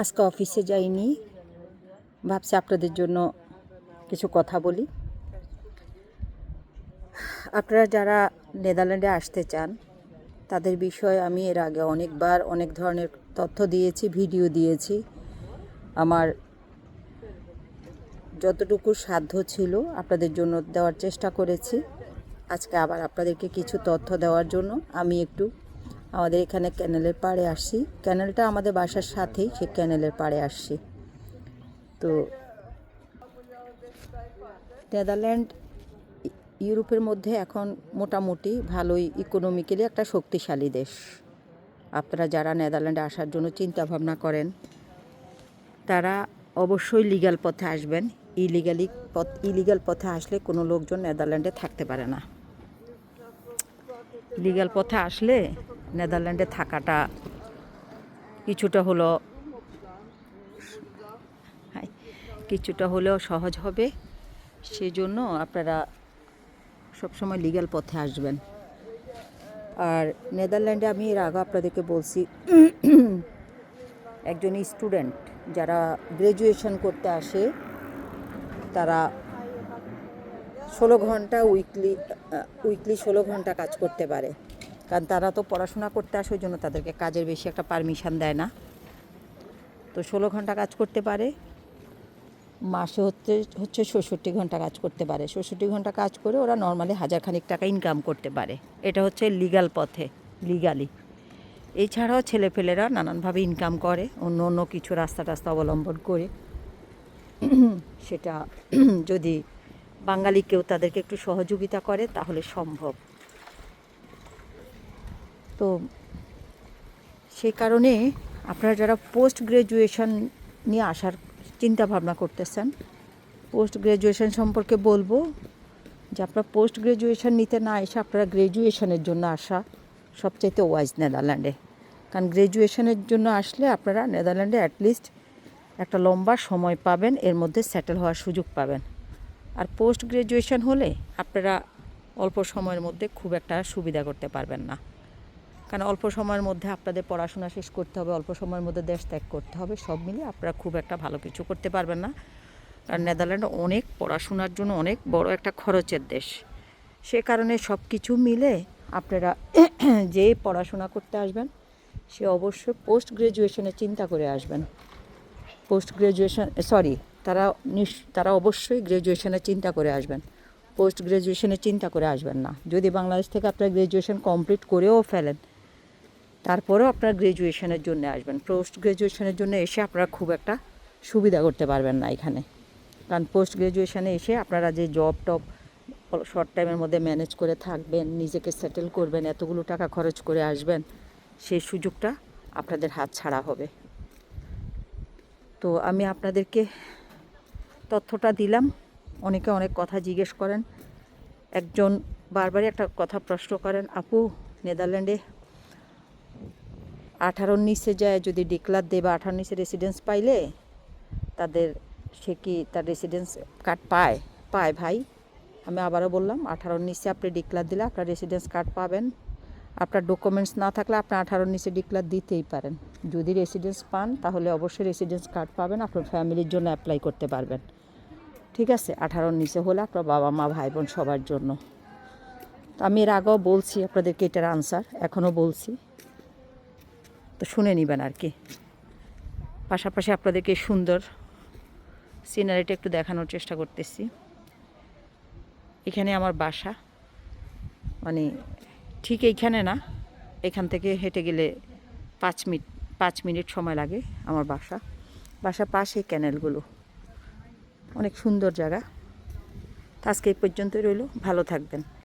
আজকে অফিসে যাইনি। ভাবছি আপনাদের জন্য কিছু কথা বলি। আপনারা যারা নেদারল্যান্ডে আসতে চান, তাদের বিষয়ে আমি এর আগে অনেকবার অনেক ধরনের তথ্য দিয়েছি, ভিডিও দিয়েছি। আমার যতটুকু সাধ্য ছিল আপনাদের জন্য দেওয়ার চেষ্টা করেছি। আজকে আবার আপনাদেরকে কিছু তথ্য দেওয়ার জন্য আমি একটু আমাদের এখানে ক্যানেলের পাড়ে আসছি ক্যানেলটা আমাদের বাসার সাথেই সে ক্যানেলের পাড়ে আসছি তো নেদারল্যান্ড, ইউরোপের মধ্যে এখন মোটামুটি ভালোই ইকোনমিক্যালি একটা শক্তিশালী দেশ। আপনারা যারা নেদারল্যান্ডে আসার জন্য চিন্তা ভাবনা করেন, তারা অবশ্যই লিগ্যাল পথে আসবেন। ইলিগালি পথ ইলিগাল পথে আসলে কোনো লোকজন নেদারল্যান্ডে থাকতে পারে না। লিগ্যাল পথে আসলে নেদারল্যান্ডে থাকাটা কিছুটা হলো কিছুটা হলেও সহজ হবে। সেজন্য আপনারা সবসময় লিগ্যাল পথে আসবেন। আর নেদারল্যান্ডে আমি এর আগে আপনাদেরকে বলছি, একজন স্টুডেন্ট যারা গ্র্যাজুয়েশন করতে আসে, তারা ষোলো ঘণ্টা উইকলি উইকলি ষোলো ঘণ্টা কাজ করতে পারে। কারণ তারা তো পড়াশোনা করতে আসে, ওই জন্য তাদেরকে কাজের বেশি একটা পারমিশন দেয় না। তো ষোলো ঘণ্টা কাজ করতে পারে, মাসে হচ্ছে হচ্ছে ষষট্টি ঘণ্টা কাজ করতে পারে। ষষট্টি ঘণ্টা কাজ করে ওরা নর্মালি হাজার খানিক টাকা ইনকাম করতে পারে। এটা হচ্ছে লিগাল পথে লিগালি এছাড়াও ছেলেপেলেরা নানানভাবে ইনকাম করে, অন্য অন্য কিছু রাস্তা টাস্তা অবলম্বন করে। সেটা যদি বাঙালি কেউ তাদেরকে একটু সহযোগিতা করে, তাহলে সম্ভব। তো সেই কারণে আপনারা যারা পোস্ট গ্রাজুয়েশন নিয়ে আসার চিন্তা ভাবনা করতেছেন পোস্ট গ্রাজুয়েশন সম্পর্কে বলব যে আপনারা পোস্ট গ্রাজুয়েশন নিতে না এসে আপনারা গ্রাজুয়েশনের জন্য আসা সবচাইতে ওয়াইজ নেদারল্যান্ডে কারণ গ্রাজুয়েশনের জন্য আসলে আপনারা নেদারল্যান্ডে অ্যাটলিস্ট একটা লম্বা সময় পাবেন, এর মধ্যে সেটেল হওয়ার সুযোগ পাবেন। আর পোস্ট গ্রাজুয়েশন হলে আপনারা অল্প সময়ের মধ্যে খুব একটা সুবিধা করতে পারবেন না। কারণ অল্প সময়ের মধ্যে আপনাদের পড়াশোনা শেষ করতে হবে, অল্প সময়ের মধ্যে দেশ ত্যাগ করতে হবে, সব মিলিয়ে আপনারা খুব একটা ভালো কিছু করতে পারবেন না। কারণ নেদারল্যান্ড অনেক পড়াশোনার জন্য অনেক বড় একটা খরচের দেশ। সে কারণে সব কিছু মিলে আপনারা যে পড়াশোনা করতে আসবেন, সে অবশ্যই পোস্ট গ্রাজুয়েশনের চিন্তা করে আসবেন। পোস্ট গ্রাজুয়েশন, সরি, তারা নিশ, তারা অবশ্যই গ্রাজুয়েশনের চিন্তা করে আসবেন। পোস্ট গ্রাজুয়েশনের চিন্তা করে আসবেন না। যদি বাংলাদেশ থেকে আপনারা গ্রাজুয়েশন কমপ্লিট করেও ফেলেন তারপরেও আপনারা গ্রাজুয়েশনের জন্য আসবেন। পোস্ট গ্রাজুয়েশনের জন্য এসে আপনারা খুব একটা সুবিধা করতে পারবেন না এখানে। কারণ পোস্ট গ্রাজুয়েশনে এসে আপনারা যে জব টব শর্ট টাইমের মধ্যে ম্যানেজ করে থাকবেন, নিজেকে সেটেল করবেন, এতগুলো টাকা খরচ করে আসবেন, সেই সুযোগটা আপনাদের হাত ছাড়া হবে। তো আমি আপনাদেরকে তথ্যটা দিলাম। অনেকে অনেক কথা জিজ্ঞেস করেন। একজন বারবারই একটা কথা প্রশ্ন করেন, আপু, নেদারল্যান্ডে আঠারোর নিচে যায়, যদি ডিক্লার দেয় বা আঠারোর নিচে রেসিডেন্স পাইলে, তাদের সে কি তার রেসিডেন্স কার্ড পায়? পায় ভাই। আমি আবারও বললাম আঠারোর নিচে আপনি ডিক্লার দিলে আপনার রেসিডেন্স কার্ড পাবেন। আপনার ডকুমেন্টস না থাকলে আপনি আঠারোর নিচে ডিক্লার দিতেই পারেন। যদি রেসিডেন্স পান, তাহলে অবশ্যই রেসিডেন্স কার্ড পাবেন, আপনার ফ্যামিলির জন্য অ্যাপ্লাই করতে পারবেন। ঠিক আছে? আঠারোর নিচে হলে আপনার বাবা মা, ভাই বোন সবার জন্য। তো আমি এর আগেও বলছি আপনাদেরকে এটার আনসার এখনও বলছি। তো শুনে নেবেন আর কি। পাশাপাশি আপনাদেরকে সুন্দর সিনারিটা একটু দেখানোর চেষ্টা করতেছি। এখানে আমার বাসা। মানে ঠিক এইখানে না, এখান থেকে হেঁটে গেলে পাঁচ মিনিট পাঁচ মিনিট সময় লাগে আমার বাসা। বাসা পাশে ক্যানেলগুলো। অনেক সুন্দর জায়গা। আজকে এই পর্যন্তই রইল। ভালো থাকবেন।